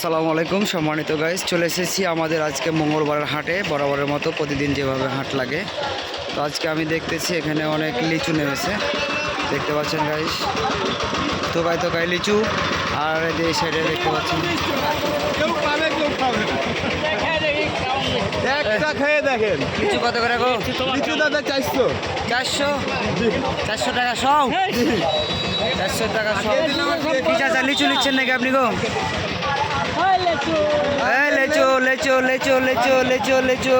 আসসালামু আলাইকুম সম্মানিত গাইস চলে এসেছি আমাদের আজকে মঙ্গলবারের হাটে বরাবরের মতো প্রতিদিন যেভাবে হাট লাগে। তো আজকে আমি দেখতেছি এখানে অনেক লিচু নেমেছে দেখতে পাচ্ছেন গাইস তোকায় তোকায় লিচু আর এই যে এই সাইডে দেখতে পাচ্ছেন। একটা খেয়ে দেখেন। লিচু কত করে গো? লিচু দাদা চাইছো চারশো? চারশো টাকা সব? চারশো টাকা সব? লিচু নিচ্ছেন নাকি আপনি গো? লেচু লেচু লেচু লেচু লেচু লেচু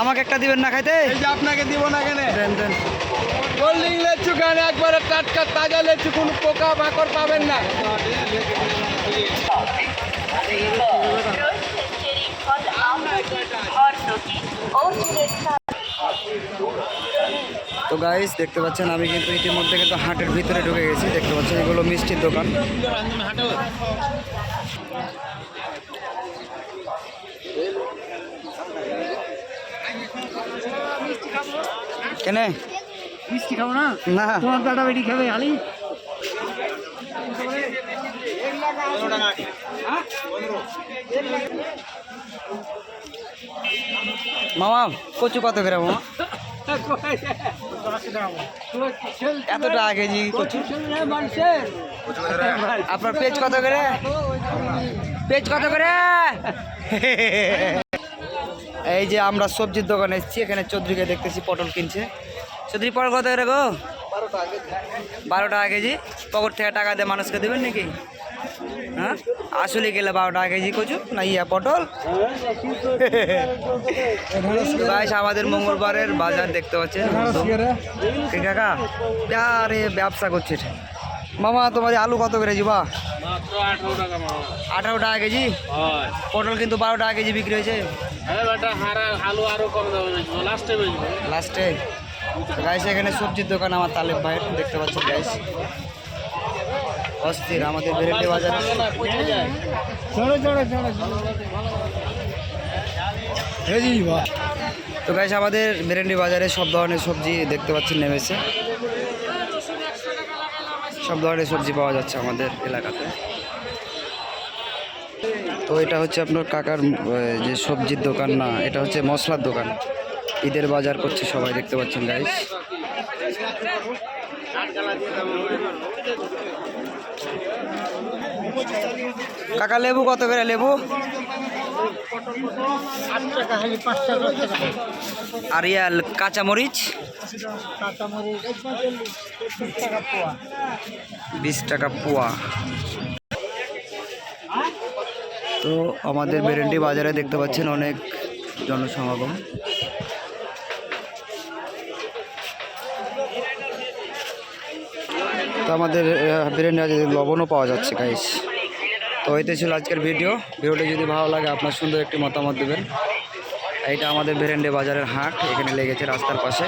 আমাকে একটা দিবেন না খাইতে এই যে আপনাকে দিব না কেন দেন দেন কোল্ডিং লেচু কেন একবারে টাটকা তাজা লেচু কোনো পোকা মাকড় পাবেন না फल आम और रोटी और मिठाई তো গাইস দেখতে পাচ্ছেন আমি কিন্তু ইতিমধ্যে কিন্তু হাটের ভিতরে ঢুকে গেছি। দেখতে পাচ্ছেন এগুলো মিষ্টির দোকান। কেন? মিষ্টি খাব না? না। তোমার বেটা বেটি খাবে খালি মামা কচু কত করে মামা? এতটা আগে জি কচু আপনার পেজ কত করে? পেজ কত করে? এই যে আমরা সবজির দোকানে এসেছি, এখানে চৌধুরীকে দেখতেছি পটল কিনছে। চৌধুরী, পটল কত করে গো? বারো টাকা কেজি পকেট থেকে টাকা দিয়ে মানুষকে দেবেন নাকি? হ্যাঁ? আসলে গেলে বারো টাকা কেজি কচু না ইয়া পটল। গাইস আমাদের মঙ্গলবারের বাজার দেখতে পাচ্ছেন কাকা? আরে ব্যবসা করছে মামা তোমাদের আলু কত করে যুবা আঠারো টাকা কেজি? পটল কিন্তু বারো টাকা কেজি বিক্রি হয়েছে। হ্যাঁ লাস্টে গাইস এখানে সবজির দোকান আমার তালেব ভাইয়ের দেখতে পাচ্ছেন গাইস অস্থির, আমাদের বেরেটে বাজার তো গাইস আমাদের বেরেন্ডি বাজারে সব ধরনের সবজি দেখতে পাচ্ছেন নেমেছে। সব ধরনের সবজি পাওয়া যাচ্ছে আমাদের এলাকাতে। তো এটা হচ্ছে আপনার কাকার যে সবজির দোকান না, এটা হচ্ছে মশলার দোকান। ঈদের বাজার করছে সবাই, দেখতে পাচ্ছেন গাইস কাকা, লেবু কত করে লেবু? আর ইয়াল কাঁচামরিচ? বিশ টাকা পোয়া। তো আমাদের বেরেন্টি বাজারে দেখতে পাচ্ছেন অনেক জনসমাগম। আমাদের বিরিয়ানি আজ লবণও পাওয়া যাচ্ছে গাইস তো এতে ছিল আজকের ভিডিও ভিডিওটি যদি ভালো লাগে, আপনার সুন্দর একটি মতামত দেবেন। এইটা আমাদের বেরেন্ডে বাজারের হাট, এখানে লেগেছে রাস্তার পাশে।